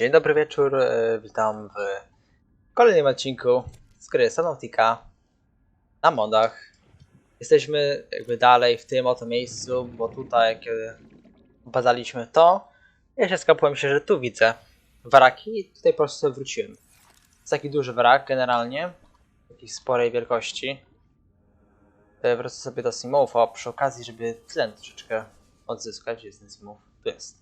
Dzień dobry wieczór, e, witam w kolejnym odcinku z gry na modach. Jesteśmy jakby dalej w tym oto miejscu, bo tutaj kiedy badaliśmy to, ja się skapłem się, że tu widzę waraki i tutaj po prostu wróciłem. Jest taki duży wrak generalnie, jakiejś sporej wielkości. E, Wrócę sobie do Simowa przy okazji, żeby tlen troszeczkę odzyskać. Jest ten Simów? Tu jest.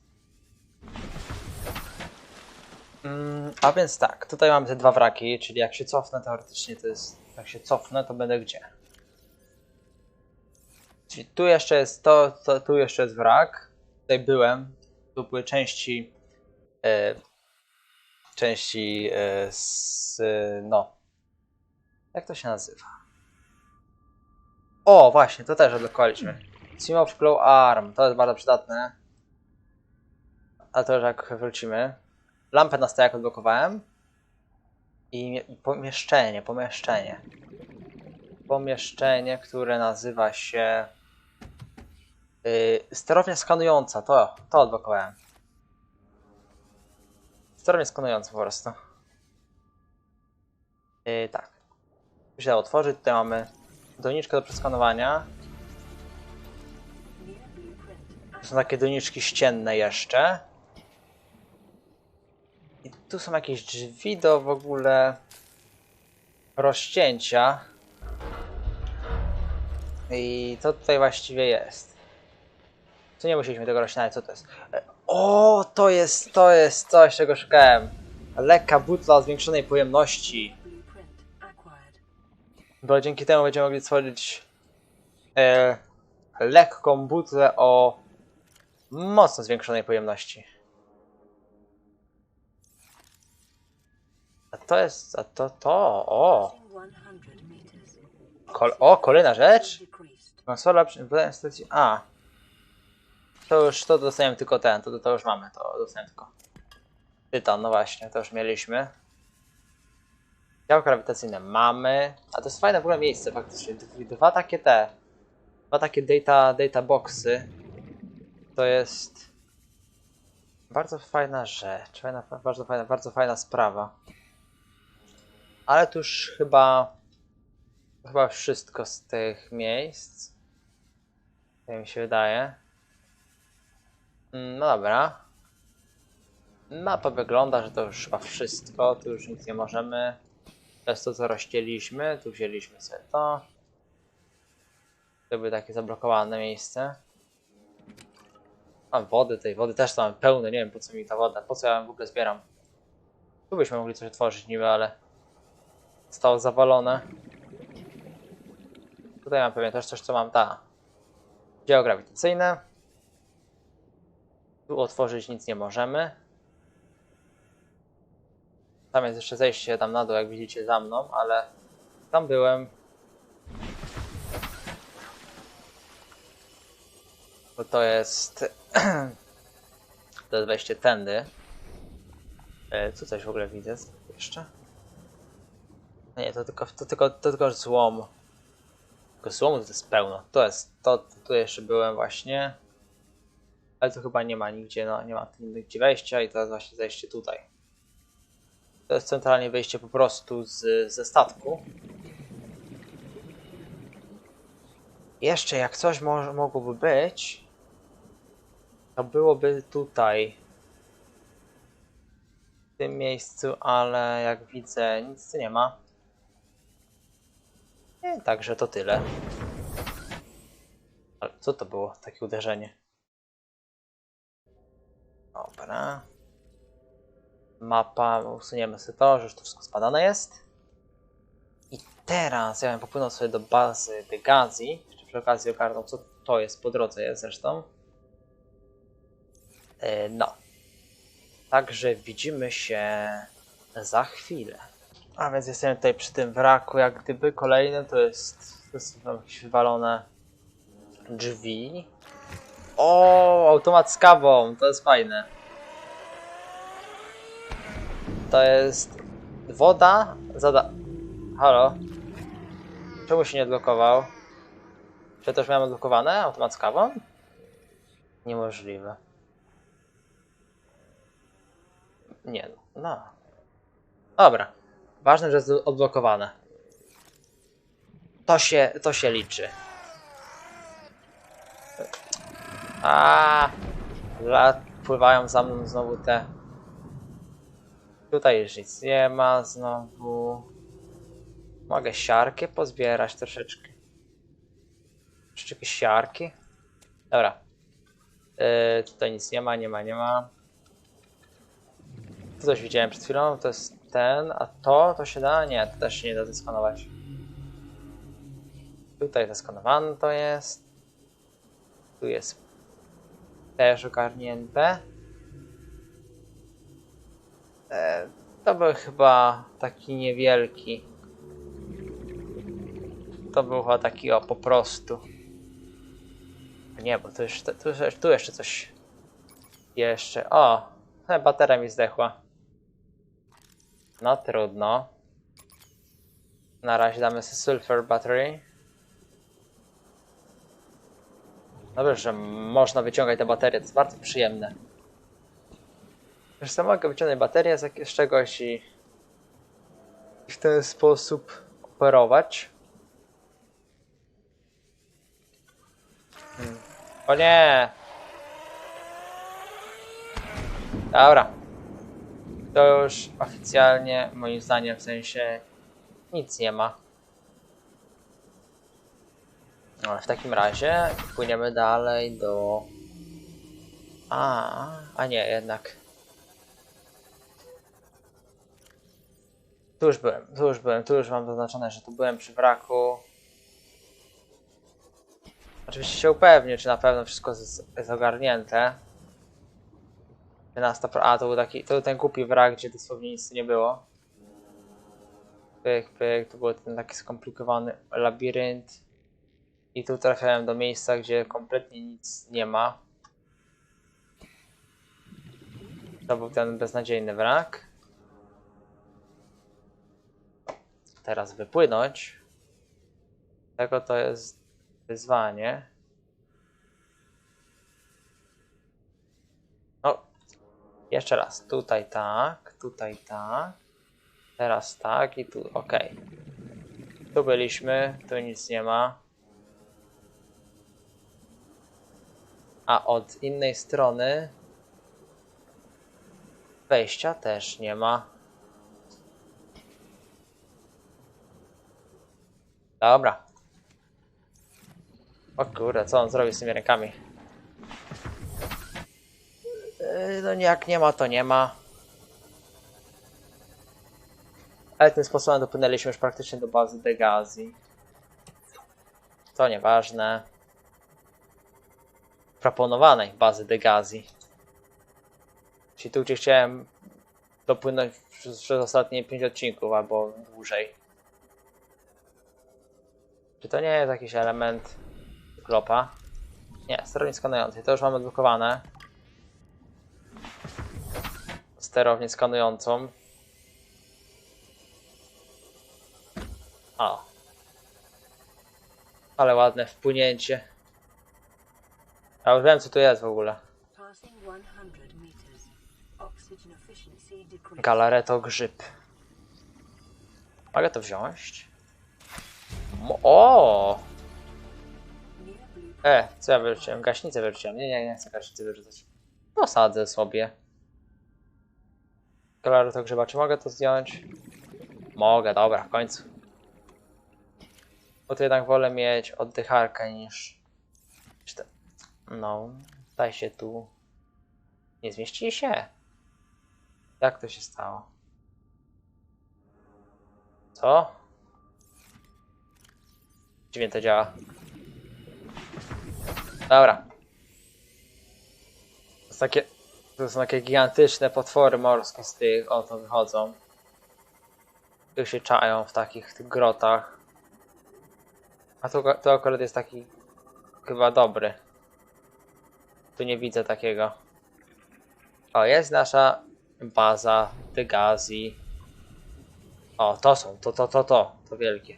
A więc tak, tutaj mamy te dwa wraki, czyli jak się cofnę teoretycznie to jest, jak się cofnę to będę gdzie? Czyli tu jeszcze jest to, to tu jeszcze jest wrak, tutaj byłem, tu były części, e, części e, z, no, jak to się nazywa? O, właśnie, to też odblokowaliśmy. Team of Glow Arm, to jest bardzo przydatne. A to już jak wrócimy. Lampę na stojak odblokowałem. I mie- i pomieszczenie, pomieszczenie. Pomieszczenie, które nazywa się... Yy, sterownia skanująca, to, to odblokowałem. Sterownia skanująca po prostu. Yy, tak. Tu otworzyć, tutaj mamy doniczkę do przeskanowania. To są takie doniczki ścienne jeszcze. Tu są jakieś drzwi do w ogóle rozcięcia. I co tutaj właściwie jest? Tu nie musieliśmy tego rozcinać, co to jest? E, O, to jest, to jest coś, czego szukałem. Lekka butla o zwiększonej pojemności. Bo dzięki temu będziemy mogli stworzyć e, lekką butlę o mocno zwiększonej pojemności. A to jest, a to, to, o, 100 meters. kol, o, kolejna rzecz. Konsola przy stacji, a. To już, to dostajemy tylko ten, to, to już mamy, to dostajemy tylko. Tytan, no właśnie, to już mieliśmy. Działo grawitacyjne mamy, a to jest fajne w ogóle miejsce faktycznie. Dw- Dwa takie te, dwa takie data, data boxy. To jest bardzo fajna rzecz, fajna, bardzo fajna, bardzo fajna sprawa. Ale tu już chyba, chyba wszystko z tych miejsc. Tak mi się wydaje. Mm, No dobra. Mapa wygląda, że to już chyba wszystko. Tu już nic nie możemy. To jest to, co rozcięliśmy. Tu wzięliśmy sobie to. To były takie zablokowane miejsce. Mam wody, tej wody też tam pełno. Nie wiem po co mi ta woda. Po co ja w ogóle zbieram. Tu byśmy mogli coś otworzyć niby, ale zostało zawalone. Tutaj mam pewnie też coś, co mam. Ta. Dzieło grawitacyjne. Tu otworzyć nic nie możemy. Tam jest jeszcze zejście tam na dół, jak widzicie za mną, ale tam byłem. Bo to jest. to jest wejście tędy. E, Tu coś w ogóle widzę jeszcze. Nie, to tylko, to tylko, to tylko złom. Tylko złomu to jest pełno. To jest, to, tu jeszcze byłem właśnie. Ale to chyba nie ma nigdzie, no nie ma nigdzie wejścia i jest właśnie zejście tutaj. To jest centralnie wejście po prostu z, ze statku. Jeszcze jak coś mo mogłoby być, to byłoby tutaj. W tym miejscu, ale jak widzę nic tu nie ma. Także to tyle. Ale co to było? Takie uderzenie. Dobra. Mapa, usuniemy sobie to, że już to wszystko spadane jest. I teraz ja bym popłynął sobie do bazy Degazji. Jeszcze przy okazji ogarnął, co to jest po drodze jest zresztą. E, No. Także widzimy się za chwilę. A więc jesteśmy tutaj przy tym wraku, jak gdyby kolejnym to jest, to są jakieś wywalone drzwi. O, automat z kawą, to jest fajne. To jest woda, zada... Halo? Czemu się nie odblokował? Czy też miałem odblokowane automat z kawą? Niemożliwe. Nie, no. Dobra. Ważne, że jest odblokowane. To się, to się liczy. A, pływają za mną znowu te. Tutaj już nic nie ma znowu. Mogę siarkę pozbierać troszeczkę. Troszeczkę siarki. Dobra. Yy, tutaj nic nie ma, nie ma, nie ma. Tu coś widziałem przed chwilą, to jest ten, a to, to się da? Nie, to też się nie da zeskanować. Tutaj zeskanowane to jest. Tu jest też ogarnięte. E, to był chyba taki niewielki. To był chyba taki o po prostu. Nie, bo tu jeszcze, tu, tu jeszcze coś. Jeszcze. O! Bateria mi zdechła. No trudno. Na razie damy sobie sulfur battery. Dobrze, że można wyciągać te baterie, to jest bardzo przyjemne. Wiesz co, mogę wyciągnąć baterię z czegoś i i w ten sposób operować. Hmm. O nie! Dobra. To już oficjalnie, moim zdaniem, w sensie nic nie ma. No, w takim razie płyniemy dalej do... A, a nie, jednak. Tu już byłem, tu już byłem, tu już mam zaznaczone, że tu byłem przy wraku. Oczywiście się upewnię, czy na pewno wszystko jest, jest ogarnięte. Na 100%. A, to był taki, to był ten głupi wrak, gdzie dosłownie nic nie było. Pyk, pyk, to był ten taki skomplikowany labirynt. I tu trafiałem do miejsca, gdzie kompletnie nic nie ma. To był ten beznadziejny wrak. Teraz wypłynąć. Tego to jest wyzwanie. Jeszcze raz. Tutaj tak, tutaj tak. Teraz tak i tu, ok. Tu byliśmy, tu nic nie ma. A od innej strony wejścia też nie ma. Dobra. O kurde, co on zrobi z tymi rękami? Yy, No jak nie ma, to nie ma. Ale tym sposobem dopłynęliśmy już praktycznie do bazy Degazi. To nieważne. Proponowanej bazy Degazi. Czyli tu, gdzie chciałem dopłynąć przez, przez ostatnie 5 odcinków albo dłużej. Czy to nie jest jakiś element klopa? Nie, sterownik skanujący. To już mamy odblokowane. Sterownię skanującą. O. Ale ładne wpłynięcie. Ja już wiem co tu jest w ogóle. Passing 100 meters. Oxygen efficiency decreased. Galareto grzyb. Mogę to wziąć? O! E, co ja wyrzuciłem? Gaśnicę wyrzuciłem. Nie, nie, nie chcę gaśnicy wyrzucać. Posadzę sobie. Galareto grzyba, czy mogę to zdjąć? Mogę, dobra, w końcu. Bo to jednak wolę mieć oddycharkę niż... No, daj się tu. Nie zmieści się. Jak to się stało? Co? Dziwnie to działa. Dobra. To, jest takie, to są takie gigantyczne potwory morskie z tych oto wychodzą. Tu się czają w takich tych grotach. A tu, to akurat jest taki chyba dobry. Tu nie widzę takiego. O, jest nasza baza Degazi. O, to są, to, to, to, to, to wielkie.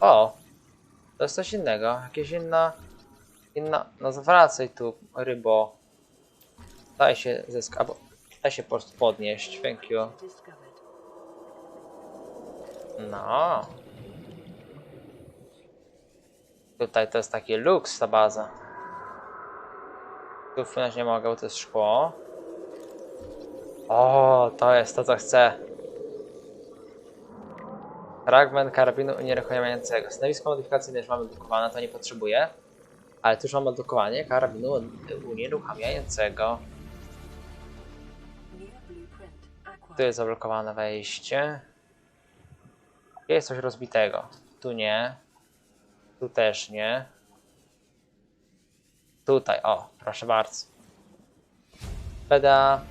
O, to jest coś innego, jakieś inna, inna, no zwracaj tu, rybo. Daj się Trzeba się po prostu podnieść. Thank you. No. Tutaj to jest taki luks ta baza. Tu wpłynąć nie mogę, bo to jest szkło. O, to jest to, co chcę. Fragment karabinu unieruchamiającego. Stanowisko modyfikacyjne już mamy blokowane, to nie potrzebuję. Ale tu już mam odblokowanie karabinu unieruchamiającego. Tu jest zablokowane wejście. Jest coś rozbitego. Tu nie. Tu też nie. Tutaj, o, proszę bardzo. Beda.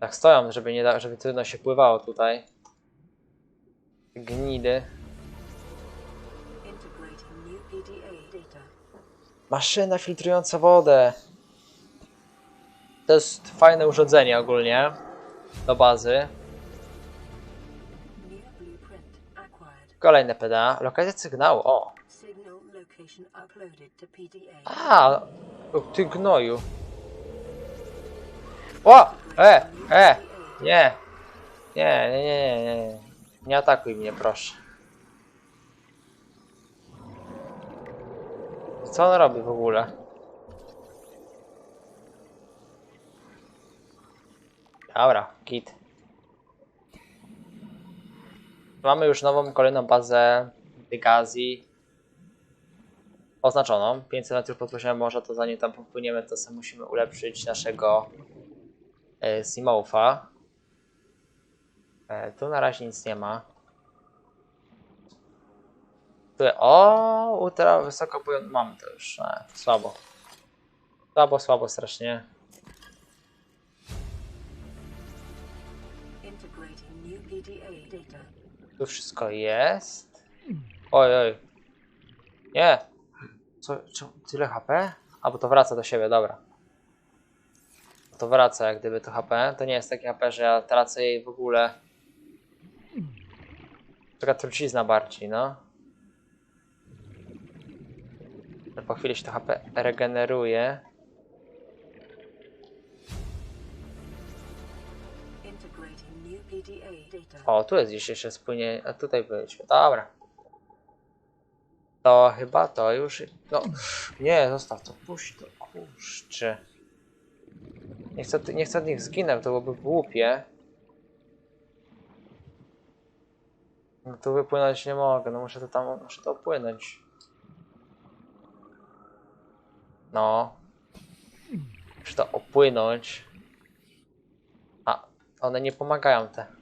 Tak stoją, żeby nie da, żeby trudno się pływało tutaj. Gnidy. Maszyna filtrująca wodę. To jest fajne urządzenie ogólnie. Do bazy. Kolejne PDA. Lokalizacja sygnału. O. A, ty gnoju. O! E! E! Nie! Nie, nie, nie, nie, nie. Nie atakuj mnie, proszę. Co on robi w ogóle? Dobra, git. Mamy już nową, kolejną bazę Dygazji oznaczoną. 500 metrów pod poziomem morza, to zanim tam popłyniemy, to sobie musimy ulepszyć naszego e, Simoufa. E, tu na razie nic nie ma. Tu, o, ultra wysoko. Mamy to już. E, słabo. Słabo, słabo strasznie. Tu wszystko jest. Oj, oj. Nie. Co, co, tyle HP? A, bo to wraca do siebie, dobra. To wraca jak gdyby to HP. To nie jest takie HP, że ja tracę jej w ogóle. Taka trucizna bardziej, no. Po chwili się to HP regeneruje. O, tu jest gdzieś jeszcze spłynie. A tutaj byliśmy. Dobra. To chyba to już. No. Nie, zostaw to. Puść to. Kurczę. Nie chcę, nie chcę od nich zginę, to byłoby głupie. No tu wypłynąć nie mogę, no muszę to tam, muszę to opłynąć. No. Muszę to opłynąć. A, one nie pomagają te 30 seconds.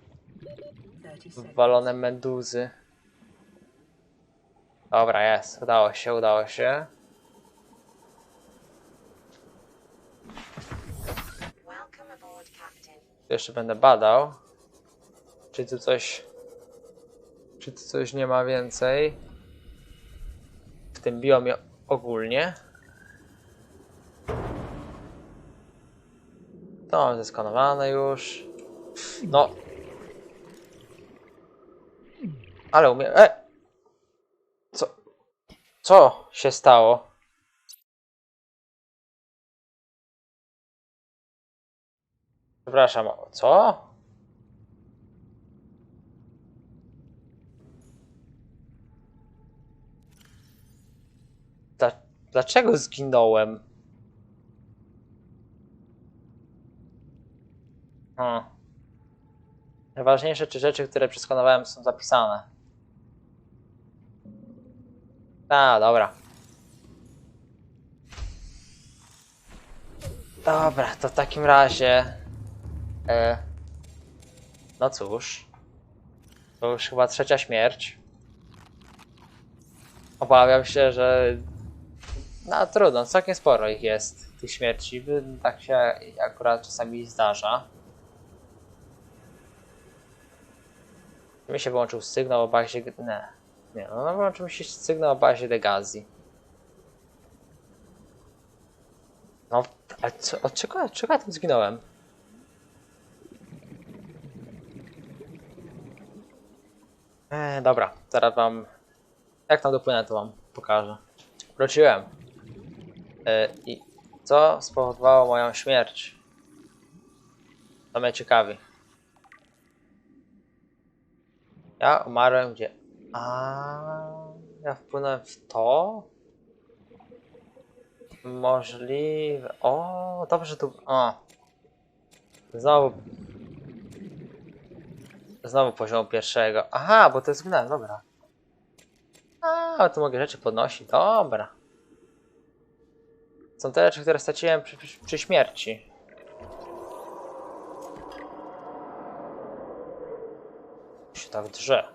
Walone meduzy. Dobra, jest. Udało się, udało się. Jeszcze będę badał. Czy tu coś... Czy tu coś nie ma więcej? W tym biomie ogólnie. To mam zeskanowane już. No. Ale umiem... E! Co? Co się stało? Przepraszam, co? Dla, dlaczego zginąłem? Hmm. Najważniejsze czy rzeczy, które przeskanowałem są zapisane. A, dobra. Dobra, to w takim razie... E, no cóż. To już chyba trzecia śmierć. Obawiam się, że... No trudno, całkiem sporo ich jest, tych śmierci. Tak się akurat czasami zdarza. Mi się wyłączył sygnał o bazie... Nie, nie no, no mi się sygnał o bazie Degazji. No, ale co, od czego, od czego ja tam zginąłem? E, dobra, teraz wam. Jak tam dopłynę, to wam pokażę. Wróciłem. E, I Co spowodowało moją śmierć? To mnie ciekawi. Ja umarłem gdzie? A ja wpłynąłem w to? Możliwe. O, dobrze tu. O. Znowu. Znowu poziom pierwszego. Aha, bo to jest gnę, dobra. A, tu mogę rzeczy podnosić. Dobra. Są te rzeczy, które straciłem przy, przy, przy śmierci. Się tak drze.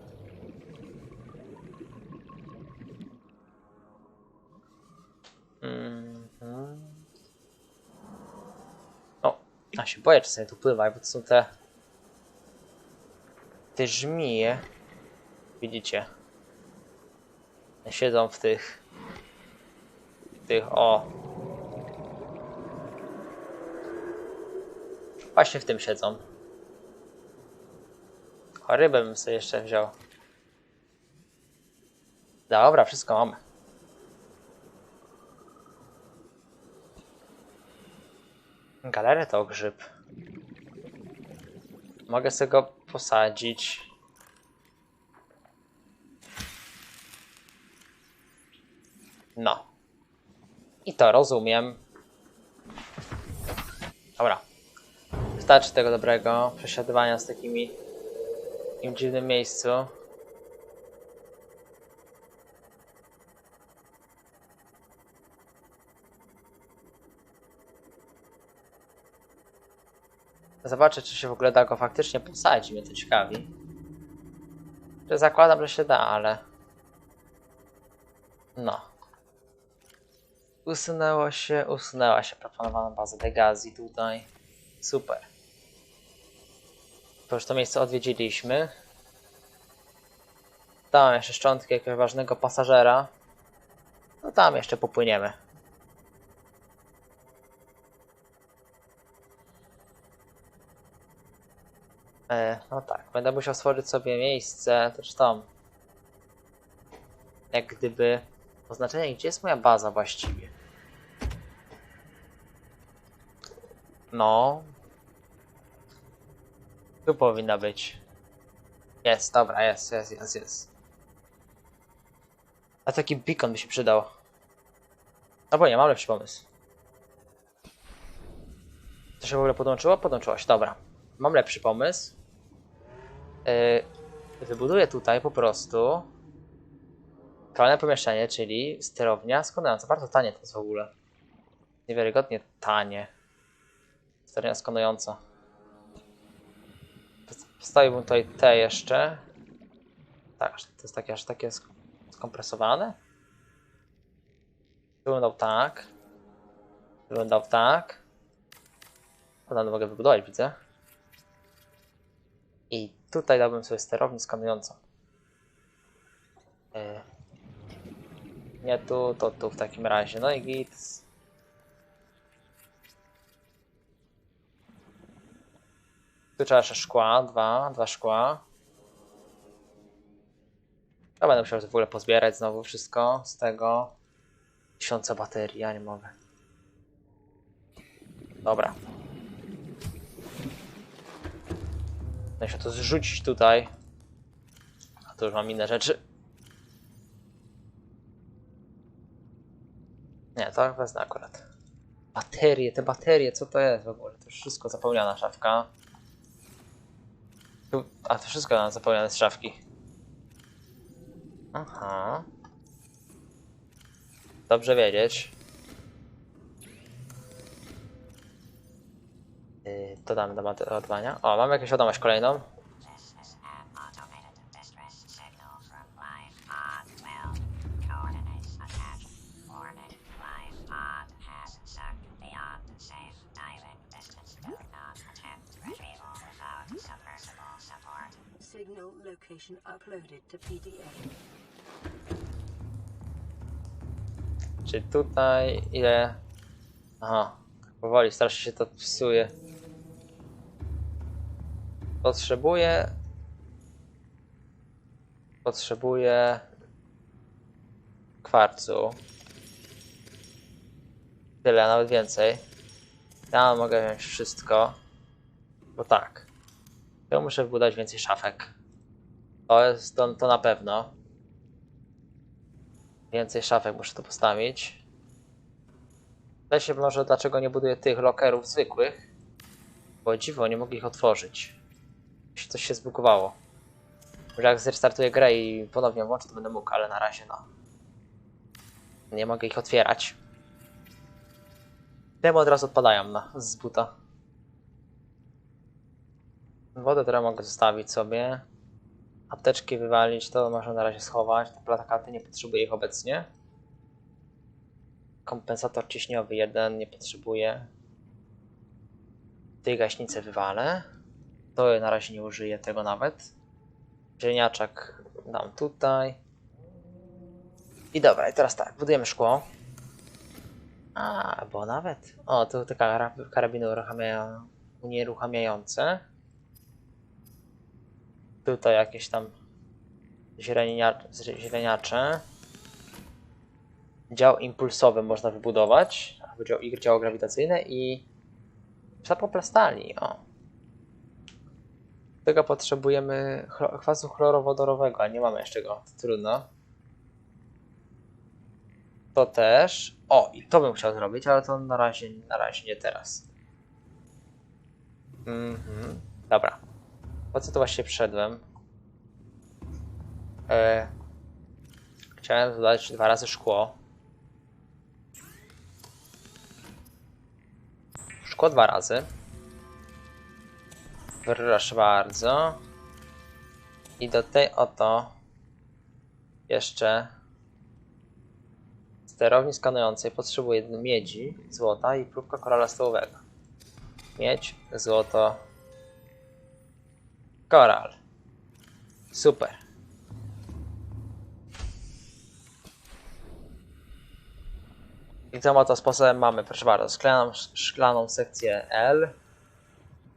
Mhm. O, a się boję czasami tu pływać, bo to są te... Te żmije. Widzicie? Siedzą w tych... W tych, o... Właśnie w tym siedzą. O, rybę bym sobie jeszcze wziął. Dobra, wszystko mamy. Galery to grzyb. Mogę sobie go posadzić. No. I to rozumiem. Dobra. Wystarczy tego dobrego przesiadywania z takimi w takim dziwnym miejscu. Zobaczę, czy się w ogóle da go faktycznie posadzić, mnie to ciekawi. Że zakładam, że się da, ale... No. Usunęło się, usunęła się proponowana baza Degazi tutaj. Super. To już to miejsce odwiedziliśmy. Tam jeszcze szczątki jakiegoś ważnego pasażera. No tam jeszcze popłyniemy. E, no tak, będę musiał stworzyć sobie miejsce, tam. Jak gdyby oznaczenie, gdzie jest moja baza właściwie. No. Tu powinna być. Jest, dobra, jest, jest, jest, jest. A taki beacon by się przydał. Albo nie, mam lepszy pomysł. To się w ogóle podłączyło? Się, dobra. Mam lepszy pomysł. Yy, wybuduję tutaj po prostu kolejne pomieszczenie, czyli sterownia skanująca. Bardzo tanie to jest w ogóle. Niewiarygodnie tanie. Sterownia skanująca. Postawiłbym tutaj te jeszcze. Tak, to jest takie aż takie sk- skompresowane. Wyglądał tak. Wyglądał tak. Potem mogę wybudować, widzę. I tutaj dałbym sobie sterownię skanującą. Yy. Nie tu, to tu w takim razie. No i git. Tu trzeba jeszcze szkła, dwa, dwa szkła. Ja będę musiał w ogóle pozbierać znowu wszystko z tego. Tysiące baterii, ja nie mogę. Dobra. Będę się to zrzucić tutaj. A tu już mam inne rzeczy. Nie, to wezmę akurat. Baterie, te baterie, co to jest w ogóle? To już wszystko zapełniona szafka. Tu, a to wszystko mam zapełnione z szafki. Aha. Dobrze wiedzieć. Yy, to damy do ładowania. O, mamy jakąś wiadomość kolejną. This is an automated distress signal from Life Pod 12. Coordinates attached. Warning. Life Pod has sunk beyond safe diving distance. Do not attempt retrieval without submersible support. Signal location uploaded to PDA. Czy tutaj ile... Aha, powoli, strasznie się to psuje. Potrzebuję... Potrzebuję... Kwarcu. Tyle, nawet więcej. Ja mogę wziąć wszystko. Bo tak. Ja muszę wbudować więcej szafek. To jest to, to na pewno. Więcej szafek muszę tu postawić. Pytaj się dlaczego nie buduję tych lokerów zwykłych. Bo dziwo, nie mogę ich otworzyć. Coś- się zbugowało. Może jak zrestartuję grę i ponownie włączę, to będę mógł, ale na razie no. Nie mogę ich otwierać. Temu od razu odpadają na, z buta. Wodę teraz mogę zostawić sobie. Apteczki wywalić, to można na razie schować. Te plakaty nie potrzebuję ich obecnie. Kompensator ciśniowy jeden nie potrzebuję. Tej gaśnicy wywalę. To na razie nie użyję tego nawet. Zielniaczek dam tutaj. I dobra, teraz tak, budujemy szkło. A, bo nawet. O, tu te kara- karabiny uruchamia... unieruchamiające. Tutaj jakieś tam źrenia- źreniacze. Dział impulsowy można wybudować. Albo dział działo grawitacyjne i zapoplastali. O. Tego potrzebujemy kwasu chlorowodorowego, a nie mamy jeszcze go. To trudno. To też. O, i to bym chciał zrobić, ale to na razie, na razie nie teraz. Mhm. Dobra. Po co tu właśnie przyszedłem? E, chciałem dodać dwa razy szkło. Szkło dwa razy. Proszę bardzo. I do tej oto jeszcze sterowni skanującej potrzebuję miedzi, złota i próbka korala stołowego. Miedź, złoto, koral. Super. I tym oto sposobem mamy, proszę bardzo, szklaną, szklaną sekcję L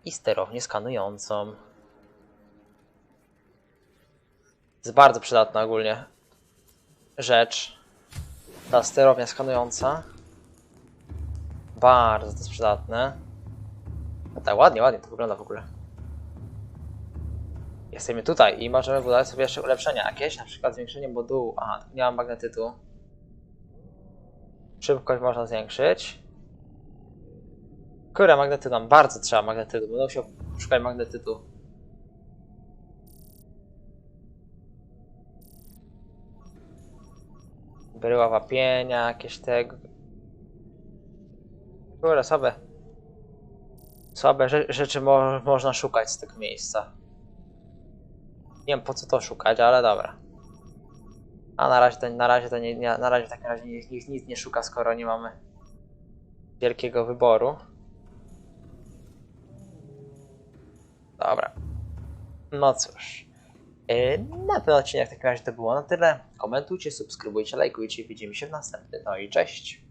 i sterownię skanującą. Jest bardzo przydatna ogólnie rzecz. Ta sterownia skanująca. Bardzo to jest przydatne. No tak, ładnie, ładnie to wygląda w ogóle. Jesteśmy tutaj i możemy budować sobie jeszcze ulepszenia jakieś, na przykład zwiększenie modułu. Aha, nie mam magnetytu. Szybkość można zwiększyć. Kurde, magnetytu nam bardzo trzeba magnetytu. Będę musiał szukać magnetytu. Bryła wapienia, jakieś tego. Kurde, słabe. Słabe rze- rzeczy mo można szukać z tego miejsca. Nie wiem po co to szukać, ale dobra. A na razie to, na razie to nie, na razie w takim razie nikt nic nie szuka, skoro nie mamy wielkiego wyboru. Dobra. No cóż. Yy, Na ten odcinek w takim razie to było na tyle. Komentujcie, subskrybujcie, lajkujcie. Widzimy się w następnym. No i cześć.